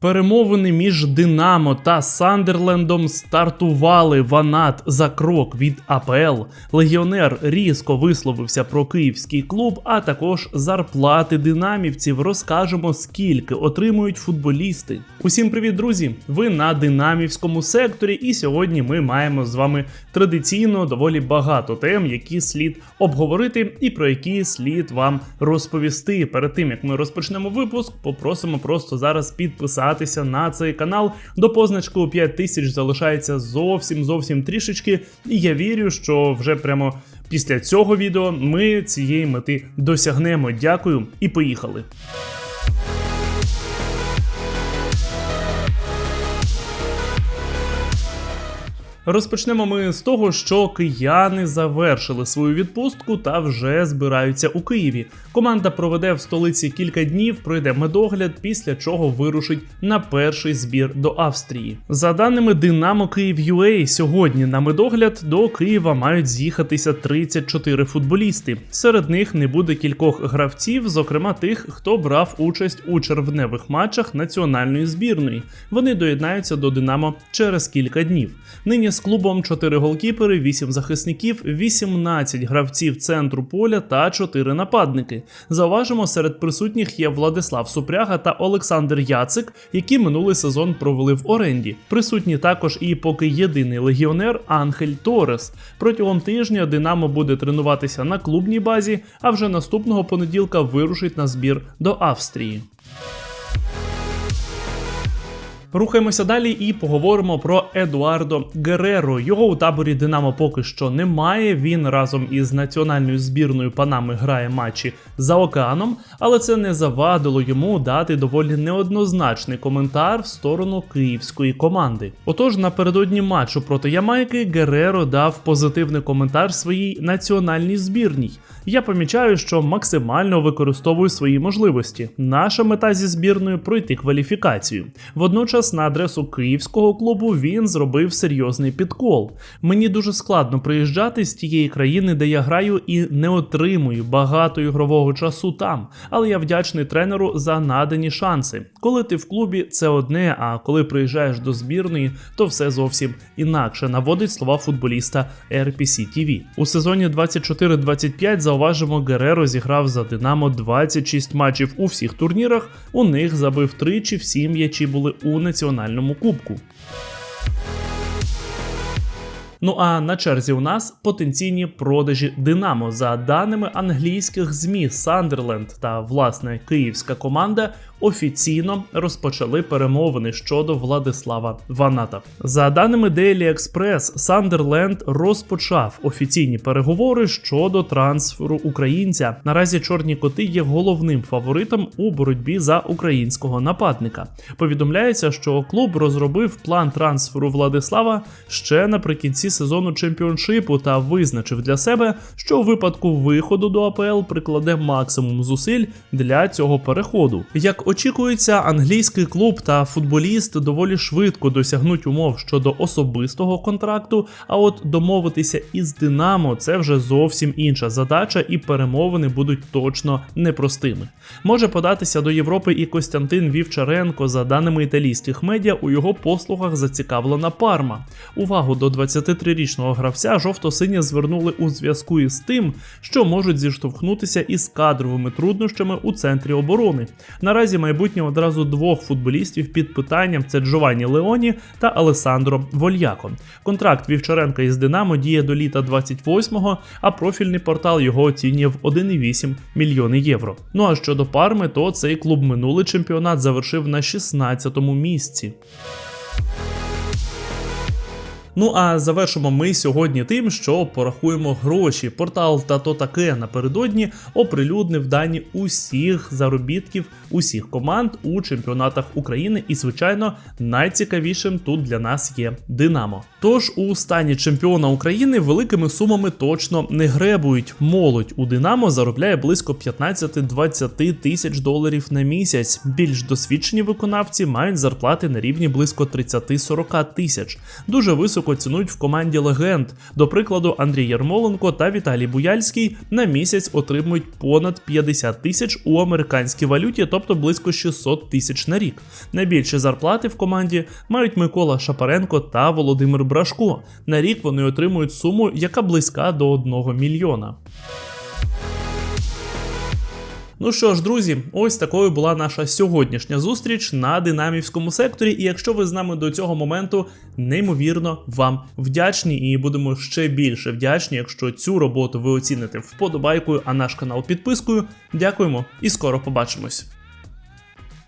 Перемовини між Динамо та Сандерлендом стартували ванат за крок від АПЛ. Легіонер різко висловився про київський клуб, а також зарплати динамівців. Розкажемо, скільки отримують футболісти. Усім привіт, друзі! Ви на динамівському секторі, і сьогодні ми маємо з вами традиційно доволі багато тем, які слід обговорити, і про які слід вам розповісти. Перед тим як ми розпочнемо випуск, попросимо просто зараз підписатися на цей канал. До позначки у 5 тисяч залишається зовсім зовсім трішечки. І я вірю, що вже прямо після цього відео ми цієї мети досягнемо. Дякую і поїхали. Розпочнемо ми з того, що кияни завершили свою відпустку та вже збираються у Києві. Команда проведе в столиці кілька днів, пройде медогляд, після чого вирушить на перший збір до Австрії. За даними Динамо Київ UA, сьогодні на медогляд до Києва мають з'їхатися 34 футболісти. Серед них не буде кількох гравців, зокрема тих, хто брав участь у червневих матчах національної збірної. Вони доєднаються до Динамо через кілька днів. Нині з клубом 4 голкіпери, 8 захисників, 18 гравців центру поля та 4 нападники. Зауважимо, серед присутніх є Владислав Супряга та Олександр Яцик, які минулий сезон провели в оренді. Присутні також і поки єдиний легіонер Анхель Торес. Протягом тижня Динамо буде тренуватися на клубній базі, а вже наступного понеділка вирушить на збір до Австрії. Рухаємося далі і поговоримо про Едуардо Гереро. Його у таборі Динамо поки що немає. Він разом із національною збірною Панами грає матчі за океаном, але це не завадило йому дати доволі неоднозначний коментар в сторону київської команди. Отож, напередодні матчу проти Ямайки Гереро дав позитивний коментар своїй національній збірній. Я помічаю, що максимально використовую свої можливості. Наша мета зі збірною пройти кваліфікацію. Водночас на адресу київського клубу він зробив серйозний підкол. Мені дуже складно приїжджати з тієї країни, де я граю, і не отримую багато ігрового часу там. Але я вдячний тренеру за надані шанси. Коли ти в клубі, це одне, а коли приїжджаєш до збірної, то все зовсім інакше. Наводить слова футболіста RPC TV. У сезоні 24-25 зауважимо, Гереро зіграв за Динамо 26 матчів у всіх турнірах. У них забив тричі, всі м'ячі були у національному кубку. Ну а на черзі у нас потенційні продажі Динамо. За даними англійських ЗМІ, Сандерленд та власне київська команда офіційно розпочали перемовини щодо Владислава Ваната. За даними Daily Express, Сандерленд розпочав офіційні переговори щодо трансферу українця. Наразі чорні коти є головним фаворитом у боротьбі за українського нападника. Повідомляється, що клуб розробив план трансферу Владислава ще наприкінці сезону чемпіоншипу та визначив для себе, що у випадку виходу до АПЛ прикладе максимум зусиль для цього переходу. Як очікується, англійський клуб та футболіст доволі швидко досягнуть умов щодо особистого контракту. А от домовитися із Динамо це вже зовсім інша задача, і перемовини будуть точно непростими. Може податися до Європи і Костянтин Вівчаренко. За даними італійських медіа, у його послугах зацікавлена парма. Увагу до 23-річного гравця жовто-сині звернули у зв'язку із тим, що можуть зіштовхнутися із кадровими труднощами у центрі оборони. Наразі майбутнє одразу двох футболістів під питанням це Джованні Леоні та Алесандро Вольяко. Контракт Вівчаренка із Динамо діє до літа 28-го, а профільний портал його оцінює в 1,8 мільйони євро. Ну а щодо парми, то цей клуб минулий чемпіонат завершив на 16-му місці. Ну а завершимо ми сьогодні тим, що порахуємо гроші. Портал та то таке напередодні оприлюднив дані усіх заробітків усіх команд у чемпіонатах України, і, звичайно, найцікавішим тут для нас є Динамо. Тож у стані чемпіона України великими сумами точно не гребують. Молодь у Динамо заробляє близько 15-20 тисяч доларів на місяць. Більш досвідчені виконавці мають зарплати на рівні близько 30-40 тисяч. Дуже високо високо цінують в команді легенд. До прикладу, Андрій Ярмоленко та Віталій Буяльський на місяць отримують понад 50 тисяч у американській валюті, тобто близько 600 тисяч на рік. Найбільші зарплати в команді мають Микола Шапаренко та Володимир Брашко. На рік вони отримують суму, яка близька до 1 мільйона. Ну що ж, друзі, ось такою була наша сьогоднішня зустріч на динамівському секторі. І якщо ви з нами до цього моменту, неймовірно вам вдячні і будемо ще більше вдячні, якщо цю роботу ви оціните вподобайкою, а наш канал підпискою. Дякуємо і скоро побачимось.